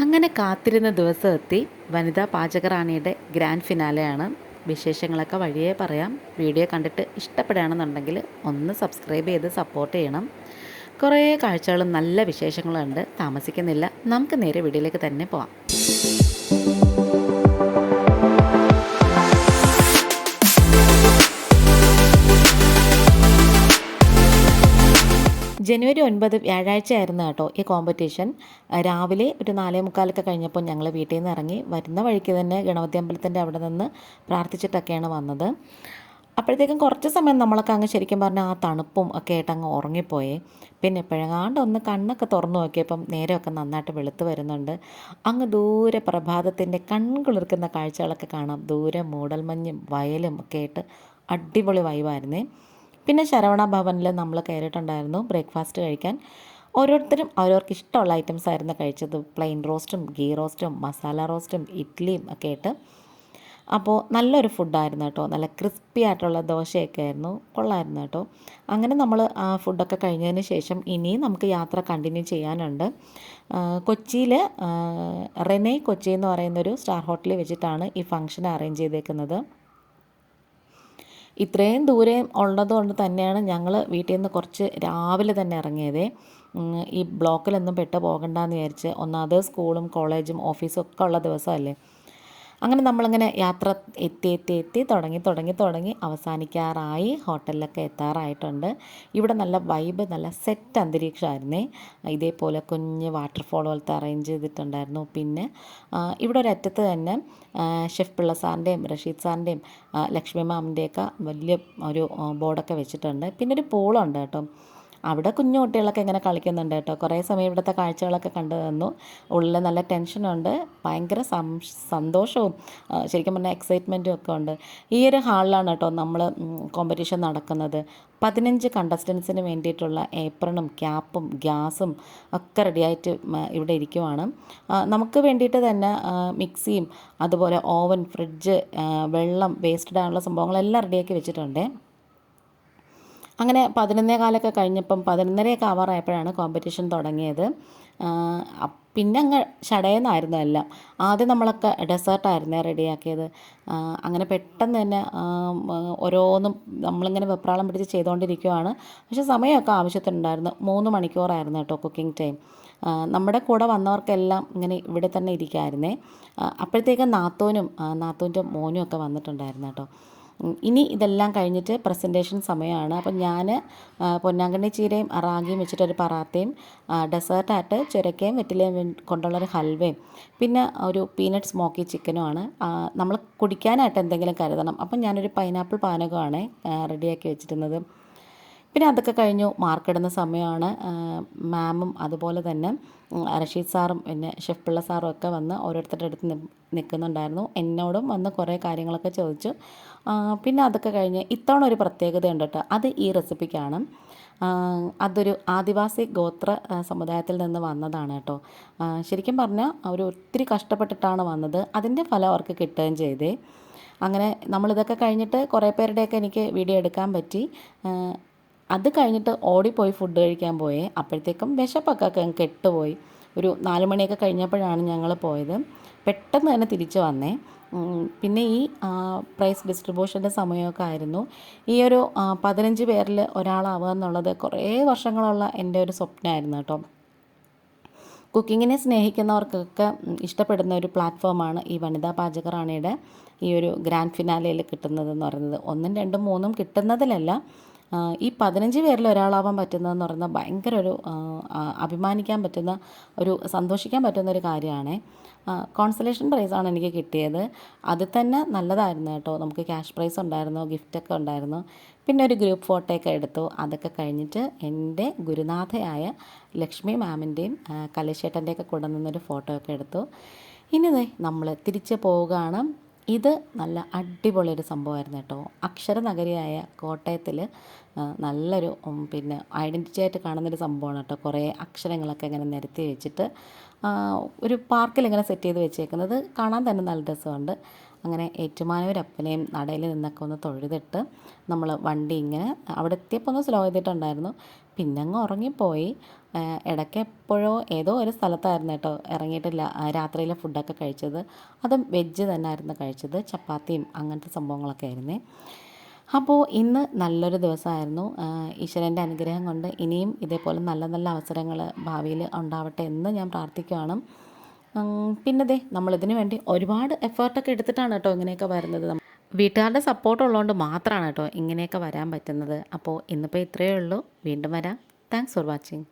അങ്ങനെ കാത്തിരുന്ന ദിവസം എത്തി വനിതാ പാചകറാണിയുടെ ഗ്രാൻഡ് ഫിനാലെയാണ് വിശേഷങ്ങളൊക്കെ വഴിയേ പറയാം. വീഡിയോ കണ്ടിട്ട് ഇഷ്ടപ്പെടുകയാണെന്നുണ്ടെങ്കിൽ ഒന്ന് സബ്സ്ക്രൈബ് ചെയ്ത് സപ്പോർട്ട് ചെയ്യണം. കുറേ കാഴ്ചകളും നല്ല വിശേഷങ്ങളും ഉണ്ട് താമസിക്കുന്നില്ല. നമുക്ക് നേരെ വീഡിയോയിലേക്ക് തന്നെ പോവാം. ജനുവരി ഒൻപത് വ്യാഴാഴ്ച ആയിരുന്നു കേട്ടോ ഈ കോമ്പറ്റീഷൻ രാവിലെ ഒരു നാലേ മുക്കാലൊക്കെ കഴിഞ്ഞപ്പോൾ ഞങ്ങൾ വീട്ടിൽ നിന്ന് ഇറങ്ങി വരുന്ന വഴിക്ക് തന്നെ ഗണപതി അമ്പലത്തിന്റെ അവിടെ നിന്ന് പ്രാർത്ഥിച്ചിട്ടൊക്കെയാണ് വന്നത്. അപ്പോഴത്തേക്കും കുറച്ച് സമയം നമ്മളൊക്കെ അങ്ങ് ശരിക്കും പറഞ്ഞാൽ ആ തണുപ്പും ഒക്കെ ആയിട്ട് അങ്ങ് ഉറങ്ങിപ്പോയേ. പിന്നെ എപ്പോഴെങ്ങാണ്ട് ഒന്ന് കണ്ണൊക്കെ തുറന്നു നോക്കിയപ്പം നേരമൊക്കെ നന്നായിട്ട് വെളുത്ത് വരുന്നുണ്ട്. അങ്ങ് ദൂരെ പ്രഭാതത്തിന്റെ കൺകുളിർക്കുന്ന കാഴ്ചകളൊക്കെ കാണാം. ദൂരെ മൂടൽമഞ്ഞും വയലും ഒക്കെ ആയിട്ട് അടിപൊളി വൈവായിരുന്നേ പിന്നെ ശരവണ ഭവനിൽ നമ്മൾ കയറിയിട്ടുണ്ടായിരുന്നു ബ്രേക്ക്ഫാസ്റ്റ് കഴിക്കാൻ. ഓരോരുത്തരും അവരവർക്ക് ഇഷ്ടമുള്ള ഐറ്റംസ് ആയിരുന്നു കഴിച്ചത്. പ്ലെയിൻ റോസ്റ്റും ഗീ റോസ്റ്റും മസാല റോസ്റ്റും ഇഡ്ഡലിയും ഒക്കെ ആയിട്ട്. അപ്പോൾ നല്ലൊരു ഫുഡായിരുന്നു കേട്ടോ. നല്ല ക്രിസ്പി ആയിട്ടുള്ള ദോശയൊക്കെ ആയിരുന്നു. കൊള്ളായിരുന്നു കേട്ടോ. അങ്ങനെ നമ്മൾ ആ ഫുഡൊക്കെ കഴിഞ്ഞതിന് ശേഷം ഇനിയും നമുക്ക് യാത്ര കണ്ടിന്യൂ ചെയ്യാനുണ്ട്. കൊച്ചിയിൽ റെനെ കൊച്ചി എന്ന് പറയുന്നൊരു സ്റ്റാർ ഹോട്ടലിൽ വെച്ചിട്ടാണ് ഈ ഫംഗ്ഷൻ അറേഞ്ച് ചെയ്തേക്കുന്നത്. ഇത്രയും ദൂരം ഉള്ളതുകൊണ്ട് തന്നെയാണ് ഞങ്ങൾ വീട്ടിൽ നിന്ന് കുറച്ച് രാവിലെ തന്നെ ഇറങ്ങിയത്. ഈ ബ്ലോക്കിലൊന്നും പെട്ട് പോകണ്ടെന്ന് വിചാരിച്ച് ഒന്നാമത് സ്കൂളും കോളേജും ഓഫീസും ഒക്കെ ഉള്ള ദിവസമല്ലേ? അങ്ങനെ നമ്മളിങ്ങനെ യാത്ര എത്തി എത്തി എത്തി തുടങ്ങി തുടങ്ങി തുടങ്ങി അവസാനിക്കാറായി ഹോട്ടലിലൊക്കെ എത്താറായിട്ടുണ്ട്. ഇവിടെ നല്ല വൈബ് നല്ല സെറ്റ് അന്തരീക്ഷമായിരുന്നേ. ഇതേപോലെ കുഞ്ഞ് വാട്ടർഫോൾ പോലത്തെ അറേഞ്ച് ചെയ്തിട്ടുണ്ടായിരുന്നു. പിന്നെ ഇവിടെ ഒരറ്റത്ത് തന്നെ ഷെഫ് പിള്ള സാറിന്റെയും റഷീദ് സാറിന്റെയും ലക്ഷ്മി മാമിന്റെയൊക്കെ വലിയ ഒരു ബോർഡൊക്കെ വെച്ചിട്ടുണ്ട്. പിന്നെ ഒരു പൂളുണ്ട് കേട്ടോ. അവിടെ കുഞ്ഞു കുട്ടികളൊക്കെ ഇങ്ങനെ കളിക്കുന്നുണ്ട് കേട്ടോ. കുറേ സമയം ഇവിടുത്തെ കാഴ്ചകളൊക്കെ കണ്ടു തന്നു. ഉള്ളിൽ നല്ല ടെൻഷനുണ്ട് ഭയങ്കര സന്തോഷവും ശരിക്കും പറഞ്ഞാൽ എക്സൈറ്റ്മെന്റും ഒക്കെ ഉണ്ട്. ഈ ഒരു ഹാളിലാണ് കേട്ടോ നമ്മൾ കോമ്പറ്റീഷൻ നടക്കുന്നത്. പതിനഞ്ച് കണ്ടസ്റ്റൻസിന് വേണ്ടിയിട്ടുള്ള ഏപ്രണും ക്യാപ്പും ഗ്യാസും ഒക്കെ റെഡിയായിട്ട് ഇവിടെ ഇരിക്കുവാണ്. നമുക്ക് വേണ്ടിയിട്ട് തന്നെ മിക്സിയും അതുപോലെ ഓവൻ ഫ്രിഡ്ജ് വെള്ളം വേസ്റ്റ് ഇടാനുള്ള സംഭവങ്ങളെല്ലാം റെഡിയാക്കി വെച്ചിട്ടുണ്ട്. അങ്ങനെ പതിനൊന്നേ കാലൊക്കെ കഴിഞ്ഞപ്പം പതിനൊന്നരയൊക്കെ ആവാറായപ്പോഴാണ് കോമ്പറ്റീഷൻ തുടങ്ങിയത്. പിന്നെ അങ്ങ് ഷടയെന്നായിരുന്നു എല്ലാം. ആദ്യം നമ്മളൊക്കെ ഡെസേർട്ടായിരുന്നു റെഡിയാക്കിയത് അങ്ങനെ പെട്ടെന്ന് തന്നെ ഓരോന്നും നമ്മളിങ്ങനെ വെപ്രാളം പിടിച്ച് ചെയ്തുകൊണ്ടിരിക്കുവാണ് പക്ഷേ സമയമൊക്കെ ആവശ്യത്തിനുണ്ടായിരുന്നു. മൂന്ന് മണിക്കൂറായിരുന്നു കേട്ടോ കുക്കിംഗ് ടൈം നമ്മുടെ കൂടെ വന്നവർക്കെല്ലാം ഇങ്ങനെ ഇവിടെ തന്നെ ഇരിക്കുമായിരുന്നേ അപ്പോഴത്തേക്കും നാത്തോനും നാത്തൂന്റെ മോനും ഒക്കെ വന്നിട്ടുണ്ടായിരുന്നു കേട്ടോ. ഇനി ഇതെല്ലാം കഴിഞ്ഞിട്ട് പ്രസന്റേഷൻ സമയമാണ്. അപ്പം ഞാൻ പൊന്നാങ്കണ്ണി ചീരയും റാഗിയും വെച്ചിട്ടൊരു പറാത്തയും ഡെസേർട്ടായിട്ട് ചുരക്കയും വെറ്റിലയും കൊണ്ടുള്ളൊരു ഹൽവയും പിന്നെ ഒരു പീനട്ട് സ്മോക്കി ചിക്കനുമാണ് നമ്മൾ കുടിക്കാനായിട്ട് എന്തെങ്കിലും കരുതണം. അപ്പം ഞാനൊരു പൈനാപ്പിൾ പാനകമാണ് റെഡിയാക്കി വെച്ചിരുന്നത്. പിന്നെ അതൊക്കെ കഴിഞ്ഞു. മാർക്കിടുന്ന സമയമാണ്. മാമും അതുപോലെ തന്നെ റഷീദ് സാറും പിന്നെ ഷെഫ് പിള്ള സാറും ഒക്കെ വന്ന് ഓരോരുത്തരുടെ അടുത്ത് നിൽക്കുന്നുണ്ടായിരുന്നു എന്നോടും വന്ന് കുറേ കാര്യങ്ങളൊക്കെ ചോദിച്ചു. പിന്നെ അതൊക്കെ കഴിഞ്ഞ് ഇത്തവണ ഒരു പ്രത്യേകതയുണ്ട് കേട്ടോ. അത് ഈ റെസിപ്പിക്കാണ്. അതൊരു ആദിവാസി ഗോത്ര സമുദായത്തിൽ നിന്ന് വന്നതാണ് കേട്ടോ. ശരിക്കും പറഞ്ഞാൽ അവർ ഒത്തിരി കഷ്ടപ്പെട്ടിട്ടാണ് വന്നത്. അതിന്റെ ഫലം അവർക്ക് കിട്ടുകയും ചെയ്തേ. അങ്ങനെ നമ്മളിതൊക്കെ കഴിഞ്ഞിട്ട് കുറേ പേരുടെയൊക്കെ എനിക്ക് വീഡിയോ എടുക്കാൻ പറ്റി. അത് കഴിഞ്ഞിട്ട് ഓടിപ്പോയി ഫുഡ് കഴിക്കാൻ പോയേ. അപ്പോഴത്തേക്കും വിശപ്പൊക്കെ കെട്ടുപോയി. ഒരു നാല് മണിയൊക്കെ കഴിഞ്ഞപ്പോഴാണ് ഞങ്ങൾ പോയത്. പെട്ടെന്ന് തന്നെ തിരിച്ചു വന്നേ. പിന്നെ ഈ പ്രൈസ് ഡിസ്ട്രിബ്യൂഷന്റെ സമയമൊക്കെ ആയിരുന്നു. ഈ ഒരു പതിനഞ്ച് പേരിൽ ഒരാളാവുക എന്നുള്ളത് കുറേ വർഷങ്ങളുള്ള എന്റെ ഒരു സ്വപ്നമായിരുന്നു കേട്ടോ. കുക്കിങ്ങിനെ സ്നേഹിക്കുന്നവർക്കൊക്കെ ഇഷ്ടപ്പെടുന്ന ഒരു പ്ലാറ്റ്ഫോമാണ് ഈ വനിതാ പാചകറാണിയുടെ ഈ ഒരു ഗ്രാൻഡ് ഫിനാലയിൽ കിട്ടുന്നതെന്ന് പറയുന്നത്. ഒന്നും രണ്ടും മൂന്നും കിട്ടുന്നതിലല്ല. ഈ പതിനഞ്ച് പേരിൽ ഒരാളാവാൻ പറ്റുന്നതെന്ന് പറയുന്നത് ഭയങ്കര ഒരു അഭിമാനിക്കാൻ പറ്റുന്ന ഒരു സന്തോഷിക്കാൻ പറ്റുന്ന ഒരു കാര്യമാണ്. കോൺസലേഷൻ പ്രൈസാണ് എനിക്ക് കിട്ടിയത്. അത് തന്നെ നല്ലതായിരുന്നു കേട്ടോ. നമുക്ക് ക്യാഷ് പ്രൈസ് ഉണ്ടായിരുന്നു ഗിഫ്റ്റൊക്കെ ഉണ്ടായിരുന്നു. പിന്നെ ഒരു ഗ്രൂപ്പ് ഫോട്ടോയൊക്കെ എടുത്തു. അതൊക്കെ കഴിഞ്ഞിട്ട് എന്റെ ഗുരുനാഥയായ ലക്ഷ്മി മാമിന്റെയും കലശേട്ടന്റെയൊക്കെ കൂടെ നിന്നൊരു ഫോട്ടോ ഒക്കെ എടുത്തു. ഇനി നമ്മൾ തിരിച്ച് പോവുകയാണ്. ഇത് നല്ല അടിപൊളിയൊരു സംഭവമായിരുന്നു കേട്ടോ. അക്ഷരനഗരിയായ കോട്ടയത്തിൽ നല്ലൊരു പിന്നെ ഐഡന്റിറ്റി ആയിട്ട് കാണുന്നൊരു സംഭവമാണ് കേട്ടോ. കുറേ അക്ഷരങ്ങളൊക്കെ ഇങ്ങനെ നിരത്തി വെച്ചിട്ട് ഒരു പാർക്കിൽ ഇങ്ങനെ സെറ്റ് ചെയ്ത് വെച്ചേക്കുന്നത്. കാണാൻ തന്നെ നല്ല രസമുണ്ട്. അങ്ങനെ ഏറ്റുമാനൂരപ്പനെയും നടയിൽ നിന്നൊക്കെ ഒന്ന് തൊഴുതിട്ട് നമ്മൾ വണ്ടി ഇങ്ങനെ അവിടെ എത്തിയപ്പോൾ ഒന്ന് സ്ലോ ചെയ്തിട്ടുണ്ടായിരുന്നു. പിന്നെ അങ്ങ് ഉറങ്ങിപ്പോയി. ഇടയ്ക്ക് എപ്പോഴോ ഏതോ ഒരു സ്ഥലത്തായിരുന്നു കേട്ടോ ഇറങ്ങിയിട്ടില്ല. രാത്രിയിലെ ഫുഡൊക്കെ കഴിച്ചത്. അതും വെജ് തന്നെ ആയിരുന്നു കഴിച്ചത്. ചപ്പാത്തിയും അങ്ങനത്തെ സംഭവങ്ങളൊക്കെ ആയിരുന്നേ. അപ്പോൾ ഇന്ന് നല്ലൊരു ദിവസമായിരുന്നു. ഈശ്വരന്റെ അനുഗ്രഹം കൊണ്ട് ഇനിയും ഇതേപോലെ നല്ല നല്ല അവസരങ്ങൾ ഭാവിയിൽ ഉണ്ടാവട്ടെ എന്ന് ഞാൻ പ്രാർത്ഥിക്കുകയാണ്. പിന്നെ ദേ നമ്മളിതിനു വേണ്ടി ഒരുപാട് എഫേർട്ടൊക്കെ എടുത്തിട്ടാണ് കേട്ടോ ഇങ്ങനെയൊക്കെ വരുന്നത്. വീട്ടുകാരുടെ സപ്പോർട്ട് ഉള്ളതുകൊണ്ട് മാത്രമാണ് കേട്ടോ ഇങ്ങനെയൊക്കെ വരാൻ പറ്റുന്നത്. അപ്പോൾ ഇന്നിപ്പോൾ ഇത്രയേ ഉള്ളൂ. വീണ്ടും വരാം. Thanks for watching